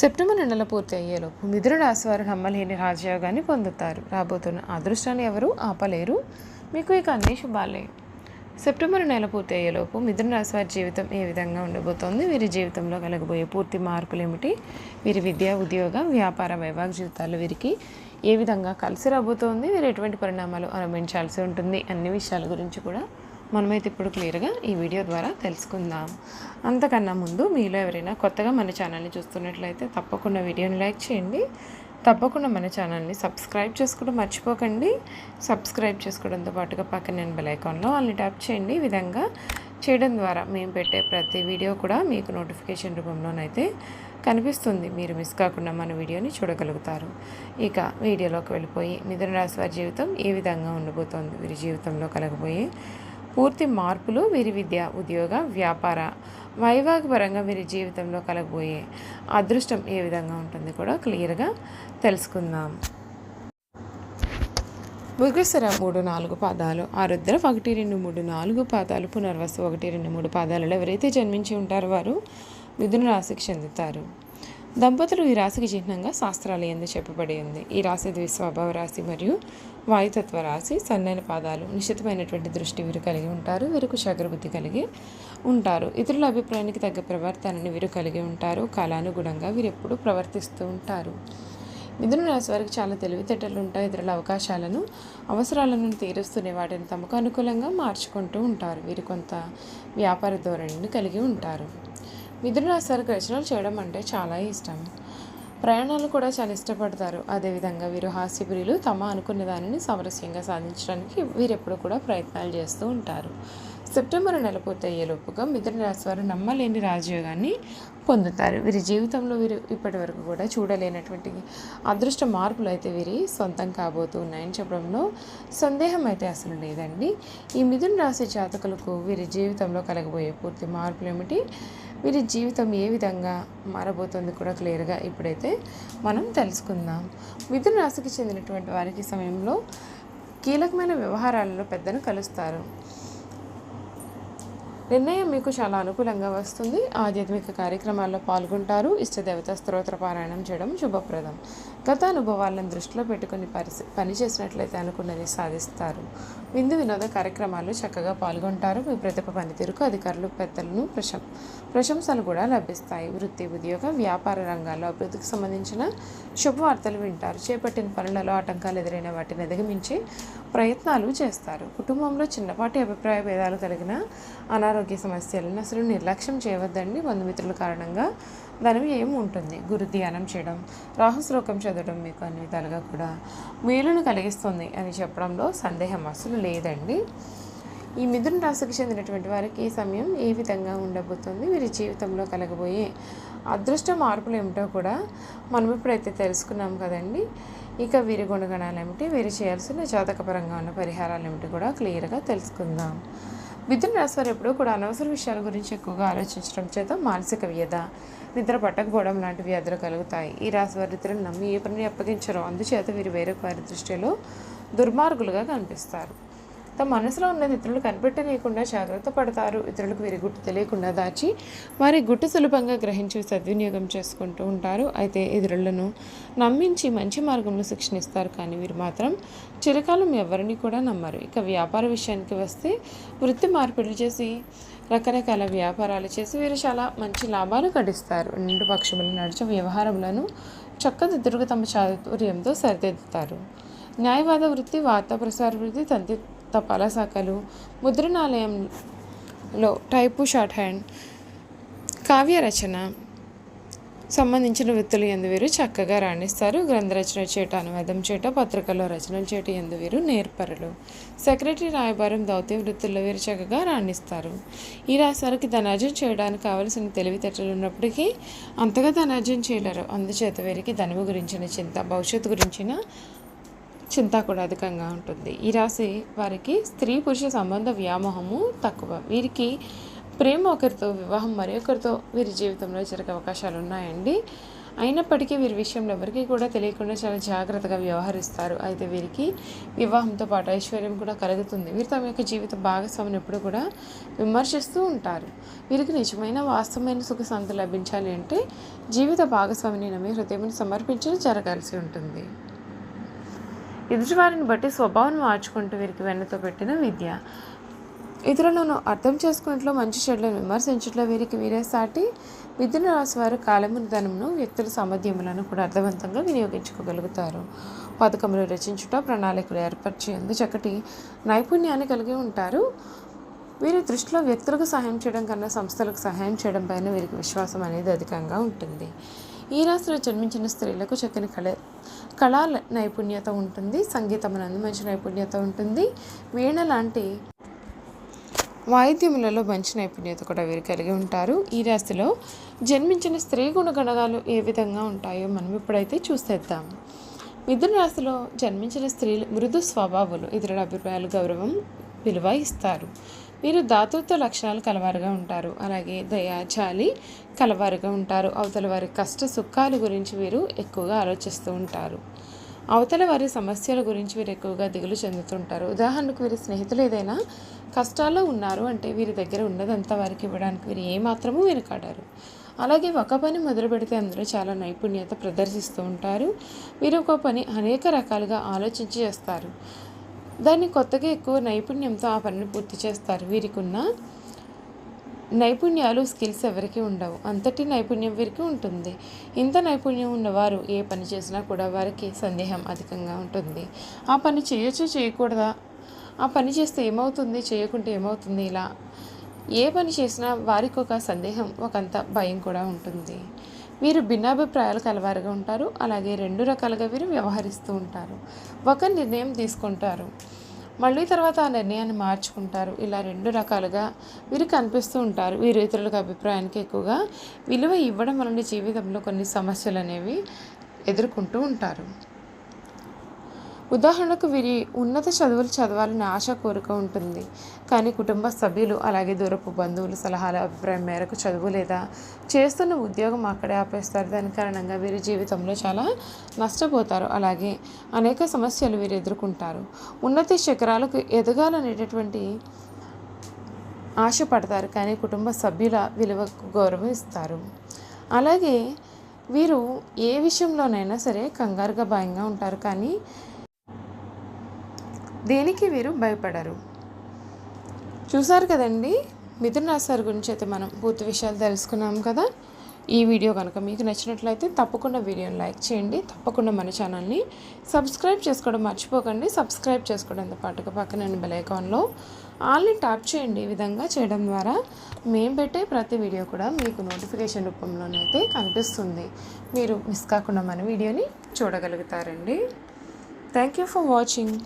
September నెల పూర్తి అయ్యేలోపు మిథున రాశి వారు నమ్మలేని రాజయోగాన్ని పొందుతారు. రాబోతున్న అదృష్టాన్ని ఎవరు ఆపలేరు. మీకు ఇక అన్ని శుభాలే. సెప్టెంబర్ నెల పూర్తి అయ్యేలోపు మిథున రాశి వారి జీవితం ఏ విధంగా ఉండబోతోంది? వీరి జీవితంలో కలగబోయే పూర్తి మార్పులు ఏమిటి? వీరి విద్య ఉద్యోగ వ్యాపార వైవాహిక జీవితాలు వీరికి ఏ విధంగా కలిసి రాబోతోంది? వీరు ఎటువంటి పరిణామాలు అనుభవించాల్సి ఉంటుంది? అన్ని విషయాల గురించి కూడా మనమైతే ఇప్పుడు క్లియర్గా ఈ వీడియో ద్వారా తెలుసుకుందాం. అంతకన్నా ముందు మీలో ఎవరైనా కొత్తగా మన ఛానల్ని చూస్తున్నట్లయితే తప్పకుండా వీడియోని లైక్ చేయండి. తప్పకుండా మన ఛానల్ని సబ్స్క్రైబ్ చేసుకోవడం మర్చిపోకండి. సబ్స్క్రైబ్ చేసుకోవడంతో పాటుగా పక్కన నేను బెల్ ఐకాన్లో వాళ్ళని ట్యాప్ చేయండి. ఈ విధంగా చేయడం ద్వారా మేము పెట్టే ప్రతి వీడియో కూడా మీకు నోటిఫికేషన్ రూపంలోనైతే కనిపిస్తుంది. మీరు మిస్ కాకుండా మన వీడియోని చూడగలుగుతారు. ఇక వీడియోలోకి వెళ్ళిపోయి మిథున రాశి వారి జీవితం ఏ విధంగా ఉండబోతోంది? వీరి జీవితంలో కలగబోయే పూర్తి మార్పులు వీరి విద్య ఉద్యోగ వ్యాపార వైవాహిక వీరి జీవితంలో కలగబోయే అదృష్టం ఏ విధంగా ఉంటుంది కూడా క్లియర్గా తెలుసుకుందాం. మృగశర మూడు నాలుగు పాదాలు ఆరుద్ర ఒకటి రెండు మూడు నాలుగు పాదాలు పునర్వసు ఒకటి రెండు మూడు పాదాలలో ఎవరైతే జన్మించి ఉంటారో వారు మిథున రాశికి చెందుతారు. దంపతులు ఈ రాశికి చిహ్నంగా శాస్త్రాలు ఎందు చెప్పబడి ఉంది. ఈ రాశి ద్విస్వభావ రాశి మరియు వాయుతత్వ రాశి సన్నైన పాదాలు నిశ్చితమైనటువంటి దృష్టి వీరు కలిగి ఉంటారు. వీరికి శగ్రబుద్ధి కలిగి ఉంటారు. ఇతరుల అభిప్రాయానికి తగ్గ ప్రవర్తనని వీరు కలిగి ఉంటారు. కాలానుగుణంగా వీరు ఎప్పుడూ ప్రవర్తిస్తూ ఉంటారు. మిథున రాశి వారికి చాలా తెలివితేటలు ఉంటాయి. ఇతరుల అవకాశాలను అవసరాలను తీరుస్తూనే వాటిని తమకు అనుకూలంగా మార్చుకుంటూ ఉంటారు. వీరు కొంత వ్యాపార ధోరణిని కలిగి ఉంటారు. మిథున రాశి వారికి రచనలు చేయడం అంటే చాలా ఇష్టం. ప్రయాణాలు కూడా చాలా ఇష్టపడతారు. అదేవిధంగా వీరు హాస్యప్రియులు తమ అనుకున్న దానిని సమరస్యంగా సాధించడానికి వీరెప్పుడు కూడా ప్రయత్నాలు చేస్తూ ఉంటారు. సెప్టెంబర్ నెల పూర్తయ్యేలోపుగా మిథున రాశి వారు నమ్మలేని రాజయోగాన్ని పొందుతారు. వీరి జీవితంలో వీరు ఇప్పటి వరకు కూడా చూడలేనటువంటి అదృష్ట మార్పులు అయితే వీరి సొంతం కాబోతూ ఉన్నాయని చెప్పడంలో సందేహం అయితే అసలు లేదండి. ఈ మిథున రాశి జాతకులకు వీరి జీవితంలో కలగబోయే పూర్తి మార్పులు ఏమిటి? వీరి జీవితం ఏ విధంగా మారబోతుంది కూడా క్లియర్గా ఇప్పుడైతే మనం తెలుసుకుందాం. మిథున రాశికి చెందినటువంటి వారికి సమయంలో కీలకమైన వ్యవహారాలలో పెద్దను కలుస్తారు. నిర్ణయం మీకు చాలా అనుకూలంగా వస్తుంది. ఆధ్యాత్మిక కార్యక్రమాల్లో పాల్గొంటారు. ఇష్టదేవత స్తోత్ర పారాయణం చేయడం శుభప్రదం. గత అనుభవాలను దృష్టిలో పెట్టుకుని పరిసి పని చేసినట్లయితే అనుకున్నది సాధిస్తారు. విందు వినోద కార్యక్రమాల్లో చక్కగా పాల్గొంటారు. మీ ప్రతిభ పనితీరుకు అధికారులు పెద్దలను ప్రశం ప్రశంసలు కూడా లభిస్తాయి. వృత్తి ఉద్యోగ వ్యాపార రంగాల్లో అభివృద్ధికి సంబంధించిన శుభవార్తలు వింటారు. చేపట్టిన పనులలో ఆటంకాలు ఎదురైన వాటిని అధిగమించి ప్రయత్నాలు చేస్తారు. కుటుంబంలో చిన్నపాటి అభిప్రాయ భేదాలు కలిగిన అనారోగ్య సమస్యలను అసలు నిర్లక్ష్యం చేయవద్దండి బంధుమిత్రుల కారణంగా. ధనం ఏం ఉంటుంది? గురు ధ్యానం చేయడం రాహుశ్లోకం చదవడం మీకు అన్ని విధాలుగా కూడా మేలును కలిగిస్తుంది అని చెప్పడంలో సందేహం అసలు లేదండి. ఈ మిథున రాశికి చెందినటువంటి వారికి ఈ సమయం ఏ విధంగా ఉండబోతుంది? వీరి జీవితంలో కలగబోయే అదృష్ట మార్పులు ఏమిటో కూడా మనం ఇప్పుడైతే తెలుసుకున్నాం కదండి. ఇక వీరి గుణగణాలు ఏమిటి వీరు చేయాల్సిన జాతకపరంగా ఉన్న పరిహారాలు ఏమిటి కూడా క్లియర్గా తెలుసుకుందాం. మిథున రాశి వారు ఎప్పుడూ కూడా అనవసర విషయాల గురించి ఎక్కువగా ఆలోచించడం చేత మానసిక వ్యధ నిద్ర పట్టకపోవడం లాంటి వ్యాధులు కలుగుతాయి. ఈ రాశి వారి నిద్రను నమ్మి ఏ పనిని అప్పగించరు అందుచేత వీరు వేరే వారి దృష్టిలో దుర్మార్గులుగా కనిపిస్తారు. తమ మనసులో ఉన్నది ఇతరులు కనిపెట్టనీయకుండా జాగ్రత్త పడతారు. ఇతరులకు వీరి గుట్టు తెలియకుండా దాచి వారి గుట్టు సులభంగా గ్రహించి సద్వినియోగం చేసుకుంటూ ఉంటారు. అయితే ఇతరులను నమ్మించి మంచి మార్గంలో శిక్షణ ఇస్తారు కానీ వీరు మాత్రం చిరకాలం ఎవరిని కూడా నమ్మరు. ఇక వ్యాపార విషయానికి వస్తే వృత్తి మార్పిడి చేసి రకరకాల వ్యాపారాలు చేసి వీరు చాలా మంచి లాభాలు గడిస్తారు రెండు పక్షములు నడిచే వ్యవహారములను చక్కదిద్దురుగా తమ చాతుర్యంతో సరిదిద్దుతారు. న్యాయవాద వృత్తి వార్తా ప్రసార వృత్తి తంతి తపాలా శాఖలు ముద్రణాలయంలో టైపు షార్ట్ హ్యాండ్ కావ్య రచన సంబంధించిన వృత్తులు ఎందు వీరు చక్కగా రాణిస్తారు. గ్రంథ రచన అనువాదం చేట పత్రికల్లో రచనలు చేట ఎందు వీరు నేర్పరులు. సెక్రటరీ రాయబారం దౌత్య వృత్తుల్లో వీరు చక్కగా రాణిస్తారు. ఈ రాశారికి ధనార్జన చేయడానికి కావలసిన తెలివితేటలు ఉన్నప్పటికీ అంతగా ధనార్జన చేయలేరు. అందుచేత వీరికి ధనము గురించిన చింత భవిష్యత్తు గురించిన చింత కూడా అధికంగా ఉంటుంది. ఈ రాశి వారికి స్త్రీ పురుష సంబంధ వ్యామోహము తక్కువ. వీరికి ప్రేమ ఒకరితో వివాహం మరి ఒకరితో వీరి జీవితంలో జరిగే అవకాశాలు ఉన్నాయండి. అయినప్పటికీ వీరి విషయంలో ఎవరికీ కూడా తెలియకుండా చాలా జాగ్రత్తగా వ్యవహరిస్తారు. అయితే వీరికి వివాహంతో పాటు ఐశ్వర్యం కూడా కలుగుతుంది. వీరు తమ యొక్క జీవిత భాగస్వామిని ఎప్పుడు కూడా విమర్శిస్తూ ఉంటారు. వీరికి నిజమైన వాస్తవమైన సుఖ లభించాలి అంటే జీవిత భాగస్వామిని నమ్మి హృదయం సమర్పించడం జరగాల్సి ఉంటుంది. ఎదుటివారిని బట్టి స్వభావం మార్చుకుంటూ వీరికి వెన్నతో పెట్టిన విద్య. ఇతరులను అర్థం చేసుకున్నట్లో మంచి చెడులను విమర్శించట్లో వీరికి వీరే సాటి మిథున రాశి వారు ధనమును వ్యక్తుల సామర్థ్యములను కూడా అర్థవంతంగా వినియోగించుకోగలుగుతారు. పథకములు రచించుట ప్రణాళికలు ఏర్పరిచేందు చక్కటి నైపుణ్యాన్ని కలిగి ఉంటారు. వీరి దృష్టిలో వ్యక్తులకు సహాయం చేయడం కన్నా సంస్థలకు సహాయం చేయడం పైన వీరికి విశ్వాసం అనేది అధికంగా ఉంటుంది. ఈ రాశిలో జన్మించిన స్త్రీలకు చక్కని కళ కళా నైపుణ్యత ఉంటుంది సంగీతం నందు మంచి నైపుణ్యత ఉంటుంది. వీణ లాంటి వాయిద్యములలో మంచి నైపుణ్యత కూడా వీరు కలిగి ఉంటారు. ఈ రాశిలో జన్మించిన స్త్రీ గుణగణాలు ఏ విధంగా ఉంటాయో మనం ఇప్పుడైతే చూసేద్దాం. మిథున రాశిలో జన్మించిన స్త్రీలు మృదు స్వభావులు ఇతరుల అభిప్రాయాలు గౌరవం విలువ ఇస్తారు. వీరు దాతృత్వ లక్షణాలు కలవారుగా ఉంటారు. అలాగే దయా జాలి కలవారుగా ఉంటారు. అవతల వారి కష్ట సుఖాల గురించి వీరు ఎక్కువగా ఆలోచిస్తూ ఉంటారు. అవతల వారి సమస్యల గురించి వీరు ఎక్కువగా దిగులు చెందుతుంటారు. ఉదాహరణకు వీరి స్నేహితులు ఏదైనా కష్టాల్లో ఉన్నారు అంటే వీరి దగ్గర ఉన్నదంతా వారికి ఇవ్వడానికి వీరు ఏమాత్రమూ వెనుకాడారు అలాగే ఒక పని మొదలు పెడితే అందరూ చాలా నైపుణ్యత ప్రదర్శిస్తూ ఉంటారు. వీరు ఒక పని అనేక రకాలుగా ఆలోచించి చేస్తారు. దాన్ని కొత్తగా ఎక్కువ నైపుణ్యంతో ఆ పనిని పూర్తి చేస్తారు. వీరికి ఉన్న నైపుణ్యాలు స్కిల్స్ ఎవరికి ఉండవు. అంతటి నైపుణ్యం వీరికి ఉంటుంది. ఇంత నైపుణ్యం ఉన్నవారు ఏ పని చేసినా కూడా వారికి సందేహం అధికంగా ఉంటుంది. ఆ పని చేయొచ్చు చేయకూడదా? ఆ పని చేస్తే ఏమవుతుంది? చేయకుంటే ఏమవుతుంది? ఇలా ఏ పని చేసినా వారికి ఒక సందేహం ఒకంత భయం కూడా ఉంటుంది. వీరు భిన్నాభిప్రాయాలు కలవారుగా ఉంటారు. అలాగే రెండు రకాలుగా వీరు వ్యవహరిస్తూ ఉంటారు. ఒక నిర్ణయం తీసుకుంటారు. మళ్ళీ తర్వాత ఆ నిర్ణయాన్ని మార్చుకుంటారు. ఇలా రెండు రకాలుగా వీరు కనిపిస్తూ ఉంటారు. వీరు ఇతరులకు అభిప్రాయానికి ఎక్కువగా విలువ ఇవ్వడం వలన జీవితంలో కొన్ని సమస్యలు అనేవి ఎదుర్కొంటూ ఉంటారు. ఉదాహరణకు వీరి ఉన్నత చదువులు చదవాలని ఆశ కోరిక ఉంటుంది. కానీ కుటుంబ సభ్యులు అలాగే దూరపు బంధువులు సలహాల అభిప్రాయం మేరకు చదువు లేదా చేస్తున్న ఉద్యోగం అక్కడే ఆపేస్తారు. దాని కారణంగా వీరి జీవితంలో చాలా నష్టపోతారు. అలాగే అనేక సమస్యలు వీరు ఎదుర్కొంటారు. ఉన్నత శిఖరాలకు ఎదగాలనేటటువంటి ఆశపడతారు కానీ కుటుంబ సభ్యుల విలువకు గౌరవం ఇస్తారు అలాగే వీరు ఏ విషయంలోనైనా సరే కంగారుగా భయంగా ఉంటారు. కానీ దేనికి వీరు భయపడరు? చూసారు కదండి? మిథున రాశి గురించి అయితే మనం పూర్తి విషయాలు తెలుసుకున్నాం కదా. ఈ వీడియో కనుక మీకు నచ్చినట్లయితే తప్పకుండా వీడియోని లైక్ చేయండి. తప్పకుండా మన ఛానల్ని సబ్స్క్రైబ్ చేసుకోవడం మర్చిపోకండి. సబ్స్క్రైబ్ చేసుకోవడంతో పాటుగా పక్కన బెల్ ఐకాన్లో ఆల్ని ట్యాప్ చేయండి. ఈ విధంగా చేయడం ద్వారా మేము పెట్టే ప్రతి వీడియో కూడా మీకు నోటిఫికేషన్ రూపంలోనైతే కనిపిస్తుంది. మీరు మిస్ కాకుండా మన వీడియోని చూడగలుగుతారండి. Thank you for watching.